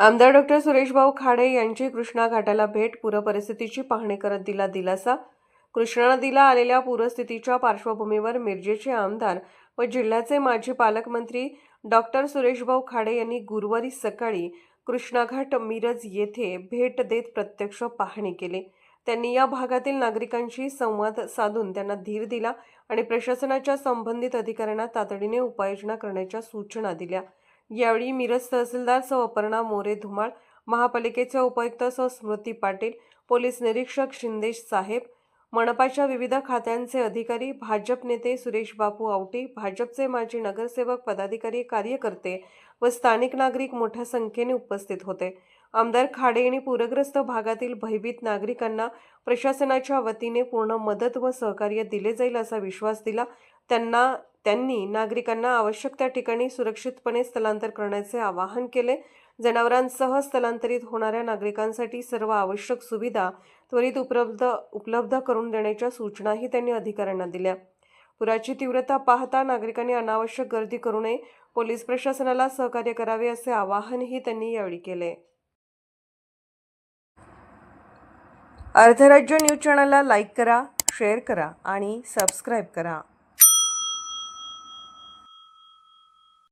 आमदार डॉक्टर सुरेशभाऊ खाडे यांची कृष्णा घाटाला भेट पूरपरिस्थितीची पाहणी करत दिला दिलासा. कृष्णा नदीला आलेल्या पूरस्थितीच्या पार्श्वभूमीवर मिरजेचे आमदार व जिल्ह्याचे माजी पालकमंत्री डॉक्टर सुरेशभाऊ खाडे यांनी गुरुवारी सकाळी कृष्णाघाट मिरज येथे भेट देत प्रत्यक्ष पाहणी केली. त्यांनी या भागातील नागरिकांशी संवाद साधून त्यांना धीर दिला आणि प्रशासनाच्या संबंधित अधिकाऱ्यांना तातडीने उपाययोजना करण्याच्या सूचना दिल्या. यावेळी मिरज तहसीलदार सौ अपर्णा मोरे धुमाळ महापालिकेच्या उपायुक्त सौ. स्मृती पाटील पोलीस निरीक्षक शिंदेश साहेब मनपाच्या विविध खात्यांचे अधिकारी भाजप नेते सुरेश बापू आवटी भाजपचे माजी नगरसेवक पदाधिकारी कार्यकर्ते व स्थानिक नागरिक मोठ्या संख्येने उपस्थित होते. आमदार खाडे यांनी पूरग्रस्त भागातील भयभीत नागरिकांना प्रशासनाच्या वतीने पूर्ण मदत व सहकार्य दिले जाईल असा विश्वास दिला. त्यांना त्यांनी नागरिकांना आवश्यक त्या ठिकाणी सुरक्षितपणे स्थलांतर करण्याचे आवाहन केले. जनावरांसह स्थलांतरित होणाऱ्या नागरिकांसाठी सर्व आवश्यक सुविधा त्वरित उपलब्ध उपलब्ध करून देण्याच्या सूचनाही त्यांनी अधिकाऱ्यांना दिल्या. पुराची तीव्रता पाहता नागरिकांनी अनावश्यक गर्दी करू नये. पोलीस प्रशासनाला सहकार्य करावे असे आवाहनही त्यांनी यावेळी केले. अर्धराज्य न्यूज चॅनलला लाईक करा शेअर करा आणि सबस्क्राईब करा.